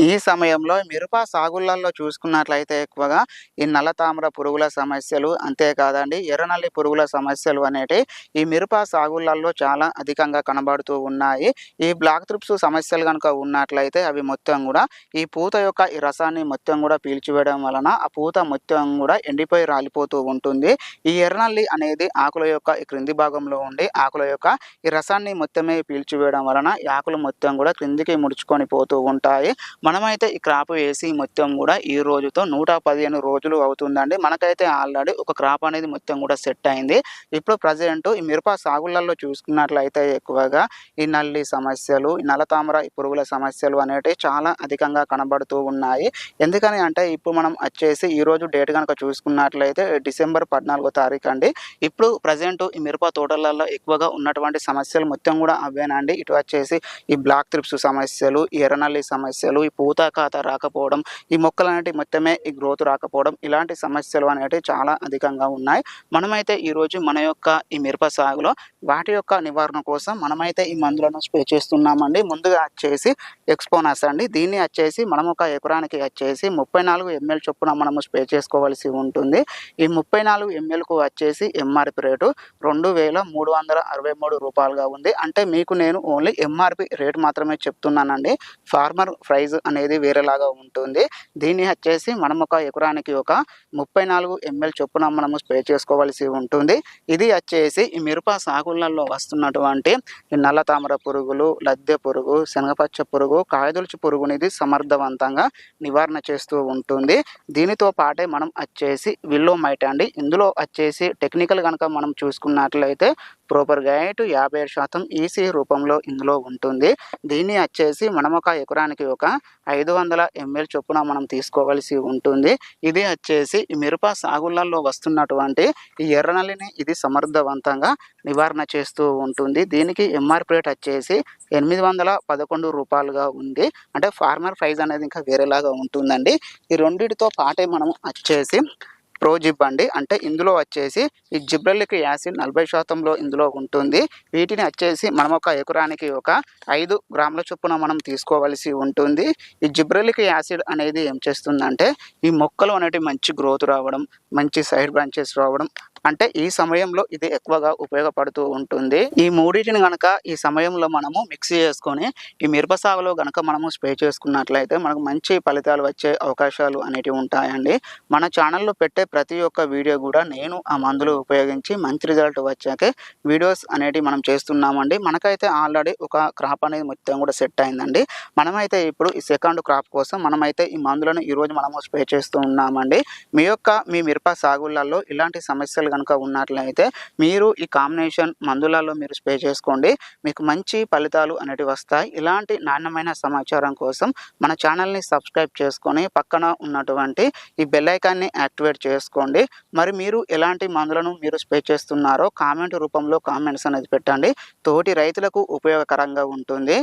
ఈ సమయంలో మిరప సాగులలో చూసుకున్నట్లయితే ఎక్కువగా ఈ నల్ల తామర పురుగుల సమస్యలు అంతేకాదండి ఎర్రనల్లి పురుగుల సమస్యలు అనేటి ఈ మిరప సాగులలో చాలా అధికంగా కనబడుతూ ఉన్నాయి. ఈ బ్లాక్ త్రిప్స్ సమస్యలు కనుక ఉన్నట్లయితే అవి మొత్తం కూడా ఈ పూత యొక్క ఈ రసాన్ని మొత్తం కూడా పీల్చివేయడం వలన ఆ పూత మొత్తం కూడా ఎండిపోయి రాలిపోతూ ఉంటుంది. ఈ ఎర్రనల్లి అనేది ఆకుల యొక్క ఈ క్రింది భాగంలో ఉండి ఆకుల యొక్క ఈ రసాన్ని మొత్తమే పీల్చివేయడం వలన ఈ ఆకులు మొత్తం కూడా క్రిందికి ముడుచుకొని పోతూ ఉంటాయి. మనమైతే ఈ క్రాప్ వేసి మొత్తం కూడా ఈ రోజుతో నూట పదిహేను రోజులు అవుతుందండి. మనకైతే ఆల్రెడీ ఒక క్రాప్ అనేది మొత్తం కూడా సెట్ అయింది. ఇప్పుడు ప్రజెంట్ ఈ మిరప సాగులలో చూసుకున్నట్లయితే ఎక్కువగా ఈ నల్లి సమస్యలు ఈ నల్లతామర ఈ పురుగుల సమస్యలు అనేటివి చాలా అధికంగా కనబడుతూ ఉన్నాయి. ఎందుకని అంటే ఇప్పుడు మనం వచ్చేసి ఈ రోజు డేట్ కనుక చూసుకున్నట్లయితే డిసెంబర్ పద్నాలుగో తారీఖు అండి. ఇప్పుడు ప్రజెంట్ ఈ మిరప తోటలలో ఎక్కువగా ఉన్నటువంటి సమస్యలు మొత్తం కూడా అవేనండి. ఇటు వచ్చేసి ఈ బ్లాక్ త్రిప్స్ సమస్యలు ఎర్రనల్లి సమస్యలు పూత ఖాత రాకపోవడం ఈ మొక్కలు అనేటివి మొత్తమే ఈ గ్రోత్ రాకపోవడం ఇలాంటి సమస్యలు అనేటివి చాలా అధికంగా ఉన్నాయి. మనమైతే ఈరోజు మన యొక్క ఈ మిరప సాగులో వాటి యొక్క నివారణ కోసం మనమైతే ఈ మందులను స్ప్రే చేస్తున్నామండి. ముందుగా వచ్చేసి ఎక్స్పోనస్ అండి. దీన్ని వచ్చేసి మనం ఒక ఎకరానికి వచ్చేసి ముప్పై నాలుగు ఎంఎల్ చొప్పున మనము స్ప్రే చేసుకోవాల్సి ఉంటుంది. ఈ ముప్పై నాలుగు ఎంఎల్కు వచ్చేసి ఎంఆర్పి రేటు రెండు వేల మూడు వందల అరవై మూడు రూపాయలుగా ఉంది. అంటే మీకు నేను ఓన్లీ ఎంఆర్పి రేటు మాత్రమే చెప్తున్నానండి. ఫార్మర్ ప్రైజ్ అనేది వేరేలాగా ఉంటుంది. దీన్ని వచ్చేసి మనం ఒక ఎకరానికి ఒక ముప్పై నాలుగు ఎంఎల్ చొప్పున మనము స్ప్రే చేసుకోవాల్సి ఉంటుంది. ఇది వచ్చేసి ఈ మిరప సాగులలో వస్తున్నటువంటి నల్ల తామర పురుగులు లద్దె పురుగు శనగపచ్చ పురుగు కాయదొలుచు పురుగునిది సమర్థవంతంగా నివారణ చేస్తూ ఉంటుంది. దీనితో పాటే మనం వచ్చేసి విల్లో మైట్ అండి. ఇందులో వచ్చేసి టెక్నికల్ కనుక మనం చూసుకున్నట్లయితే ప్రోపర్ గైట్ యాభై ఏడు శాతం ఈసీ రూపంలో ఇందులో ఉంటుంది. దీన్ని వచ్చేసి మనం ఒక ఎకరానికి ఒక ఐదు వందల ఎంఎల్ చొప్పున మనం తీసుకోవాల్సి ఉంటుంది. ఇది వచ్చేసి మిరప సాగులలో వస్తున్నటువంటి ఈ ఎర్రనల్లిని ఇది సమర్థవంతంగా నివారణ చేస్తూ ఉంటుంది. దీనికి ఎంఆర్పి రేట్ వచ్చేసి ఎనిమిది వందల పదకొండు రూపాయలుగా ఉంది. అంటే ఫార్మర్ ప్రైస్ అనేది ఇంకా వేరేలాగా ఉంటుందండి. ఈ రెండింటితో పాటే మనం వచ్చేసి ప్రోజిబ్ అండి అంటే ఇందులో వచ్చేసి ఈ జిబ్రలిక్ యాసిడ్ నలభై శాతంలో ఇందులో ఉంటుంది. వీటిని వచ్చేసి మనం ఒక ఎకరానికి ఒక ఐదు గ్రాముల చొప్పున మనం తీసుకోవాల్సి ఉంటుంది. ఈ జిబ్రలిక్ యాసిడ్ అనేది ఏం చేస్తుందంటే ఈ మొక్కలు అనేటివి మంచి గ్రోత్ రావడం మంచి సైడ్ బ్రాంచెస్ రావడం అంటే ఈ సమయంలో ఇది ఎక్కువగా ఉపయోగపడుతూ ఉంటుంది. ఈ మూడింటిని గనక ఈ సమయంలో మనము మిక్స్ చేసుకొని ఈ మిరప సాగులో గనక మనము స్ప్రే చేసుకున్నట్లయితే మనకు మంచి ఫలితాలు వచ్చే అవకాశాలు అనేటివి ఉంటాయండి. మన ఛానల్లో పెట్టే ప్రతి ఒక్క వీడియో కూడా నేను ఆ మందులు ఉపయోగించి మంచి రిజల్ట్ వచ్చాకే వీడియోస్ అనేటివి మనం చేస్తున్నామండి. మనకైతే ఆల్రెడీ ఒక క్రాప్ అనేది మొత్తం కూడా సెట్ అయిందండి. మనమైతే ఇప్పుడు ఈ సెకండ్ క్రాప్ కోసం మనమైతే ఈ మందులను ఈరోజు మనము స్ప్రే చేస్తూ ఉన్నామండి. మీ యొక్క మీ మిరప సాగులలో ఇలాంటి సమస్యలు కనుక ఉన్నట్లయితే మీరు ఈ కాంబినేషన్ మందులలో మీరు స్ప్రే చేసుకోండి. మీకు మంచి ఫలితాలు అనేటివి వస్తాయి. ఇలాంటి నాణ్యమైన సమాచారం కోసం మన ఛానల్ని సబ్స్క్రైబ్ చేసుకొని పక్కన ఉన్నటువంటి ఈ బెల్లైకాన్ని యాక్టివేట్ చేసుకోండి. మరి మీరు ఎలాంటి మందులను మీరు స్ప్రే చేస్తున్నారో కామెంట్ రూపంలో కామెంట్స్ అనేది పెట్టండి. తోటి రైతులకు ఉపయోగకరంగా ఉంటుంది.